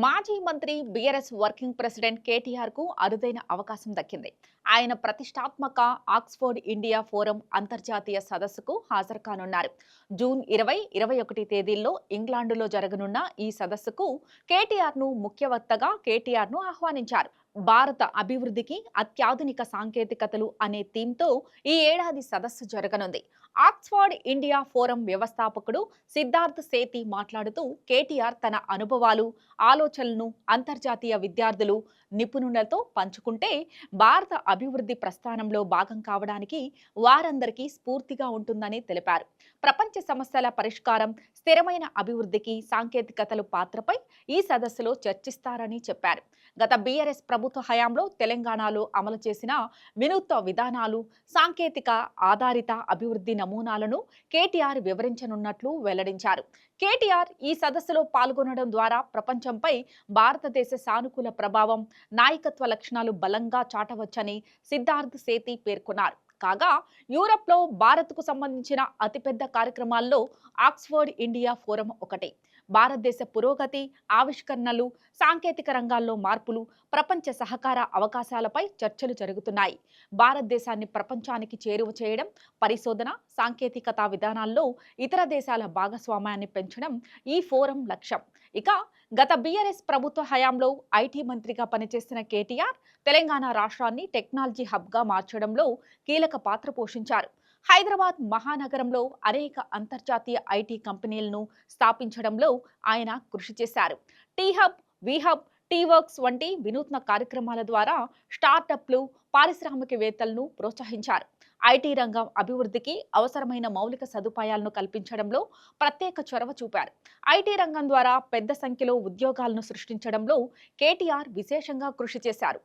మాజీ మంత్రి BRS working president కేటీఆర్కు అరుదైన అవకాశం దక్కింది. ఆయన ప్రతిష్టాత్మక ఆక్స్ఫోర్డ్ ఇండియా ఫోరం అంతర్జాతీయ సదస్సుకు హాజరు కానున్నారు జూన్ ఇరవై ఇరవై ఒకటి తేదీల్లో ఇంగ్లాండులో జరగనున్న ఈ సదస్సుకు కేటీఆర్ను కేటీఆర్ను కేటీఆర్ను ఆహ్వానించారు. భారత అభివృద్ధికి అత్యాధునిక సాంకేతికతలు అనే థీమ్తో ఈ ఏడాది సదస్సు జరగనుంది. ఆక్స్ఫర్డ్ ఇండియా ఫోరం వ్యవస్థాపకుడు సిద్ధార్థ్ సేతి మాట్లాడుతూ కేటీఆర్ తన అనుభవాలు ఆలోచనలను అంతర్జాతీయ విద్యార్థులు నిపుణులతో పంచుకుంటే భారత అభివృద్ధి ప్రస్థానంలో భాగం కావడానికి వారందరికీ స్ఫూర్తిగా ఉంటుందని తెలిపారు. ప్రపంచ సమస్యల పరిష్కారం స్థిరమైన అభివృద్ధికి సాంకేతికతలు పాత్రపై ఈ సదస్సులో చర్చిస్తారని చెప్పారు. గత బీఆర్ఎస్ ప్రభుత్వ హయాంలో తెలంగాణలో అమలు చేసిన వినూత్న విధానాలు సాంకేతిక ఆధారిత అభివృద్ధి నమూనాలను కేటీఆర్ వివరించనున్నట్లు వెల్లడించారు. కేటీఆర్ ఈ సదస్సులో పాల్గొనడం ద్వారా ప్రపంచంపై భారతదేశ సానుకూల ప్రభావం నాయకత్వ లక్షణాలు బలంగా చాటవచ్చని సిద్ధార్థ్ సేతి పేర్కొన్నారు. కాగా యూరప్లో భారత్కు సంబంధించిన అతిపెద్ద కార్యక్రమాల్లో ఆక్స్ఫర్డ్ ఇండియా ఫోరం ఒకటి. భారతదేశ పురోగతి ఆవిష్కరణలు సాంకేతిక రంగాల్లో మార్పులు ప్రపంచ సహకార అవకాశాలపై చర్చలు జరుగుతున్నాయి. భారతదేశాన్ని ప్రపంచానికి చేరువ చేయడం పరిశోధన సాంకేతికత విధానాల్లో ఇతర దేశాల భాగస్వామ్యాన్ని పెంచడం ఈ ఫోరం లక్ష్యం. ఇక గత బీఆర్ఎస్ ప్రభుత్వ హయాంలో ఐటీ మంత్రిగా పనిచేసిన కేటీఆర్ తెలంగాణ రాష్ట్రాన్ని టెక్నాలజీ హబ్గా మార్చడంలో కీలక పాత్ర పోషించారు. హైదరాబాద్ మహానగరంలో అనేక అంతర్జాతీయ ఐటీ కంపెనీలను స్థాపించడంలో ఆయన కృషి చేశారు. T hub hub T works వంటి వినూత్న కార్యక్రమాల ద్వారా స్టార్టప్లు పారిశ్రామికవేత్తలను ప్రోత్సహించారు. ఐటీ రంగం అభివృద్ధికి అవసరమైన మౌలిక సదుపాయాలను కల్పించడంలో ప్రత్యేక చొరవ చూపారు. ఐటీ రంగం ద్వారా పెద్ద సంఖ్యలో ఉద్యోగాలను సృష్టించడంలో కేటీఆర్ విశేషంగా కృషి చేశారు.